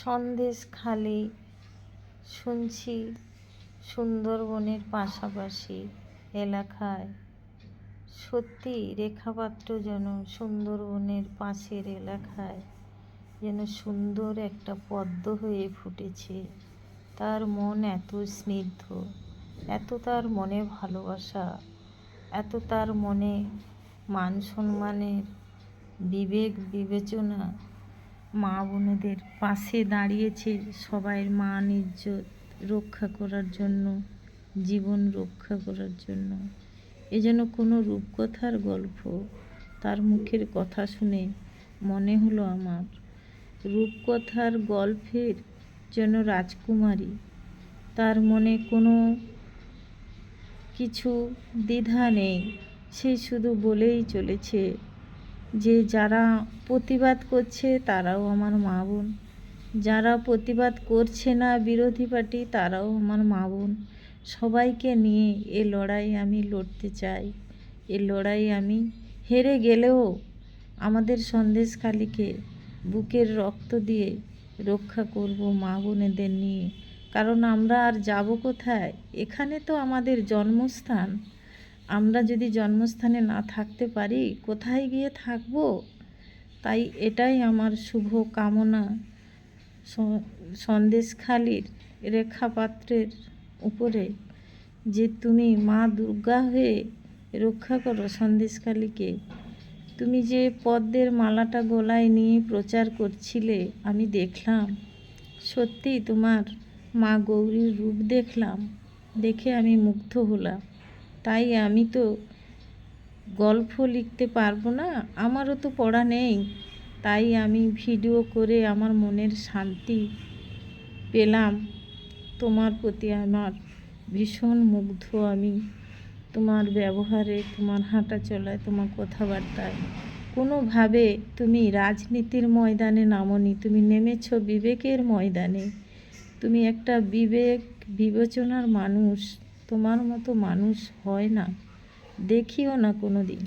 সন্দেশ খালি শুনছি সুন্দরবনের পাশাপাশি এলাকায়। সত্যি রেখাপাত্র যেন সুন্দরবনের পাশের এলাকায়, যেন সুন্দর একটা পদ্ম হয়ে ফুটেছে। তার মন এত স্নিগ্ধ, এত তার মনে ভালোবাসা, এত তার মনে মান সম্মানের বিবেক বিবেচনা। মা বোনেদের পাশে দাঁড়িয়েছে সবাইয়ের মান ইজ্জত রক্ষা করার জন্য, জীবন রক্ষা করার জন্য। এ যেন কোনো রূপকথার গল্প। তার মুখের কথা শুনে মনে হলো আমার, রূপকথার গল্পের যেন রাজকুমারী। তার মনে কোনো কিছু দ্বিধা নেই, সে শুধু বলেই চলেছে যে যারা প্রতিবাদ করছে তারাও আমার মা বোন। যারা প্রতিবাদ করছে না বিরোধী পার্টি, তারাও আমার মা বোন। সবাইকে নিয়ে এ লড়াই আমি লড়তে চাই। এ লড়াই আমি হেরে গেলেও আমাদের সন্দেশখালিকে বুকের রক্ত দিয়ে রক্ষা করব মা বোনেদের নিয়ে। কারণ আমরা আর যাব কোথায়? এখানে তো আমাদের জন্মস্থান। আমরা যদি জন্মস্থানে না থাকতে পারি, কোথায় গিয়ে থাকব? তাই এটাই আমার শুভ কামনা। সন্দেশখালির রেখাপাত্রের উপরে। যে তুমি মা দুর্গা হয়ে রক্ষা করো সন্দেশখালিকে। তুমি যে পদ্মের মালাটা গলায় নিয়ে প্রচার করছিলে, আমি দেখলাম। সত্যি তোমার মা গৌরীর রূপ দেখলাম। দেখে আমি মুগ্ধ হলাম। তাই আমি তো গল্প লিখতে পারব না, আমারও তো পড়া নেই। তাই আমি ভিডিও করে আমার মনের শান্তি পেলাম। তোমার প্রতি আমার ভীষণ মুগ্ধ আমি। তোমার ব্যবহারে, তোমার হাঁটা চলায় তোমার কথাবার্তায়। কোনোভাবে তুমি রাজনীতির ময়দানে নামনি, তুমি নেমেছ বিবেকের ময়দানে। তুমি একটা বিবেক বিবেচনার মানুষ। তোমার মতো মানুষ হয় না দেখিও না কোনো দিন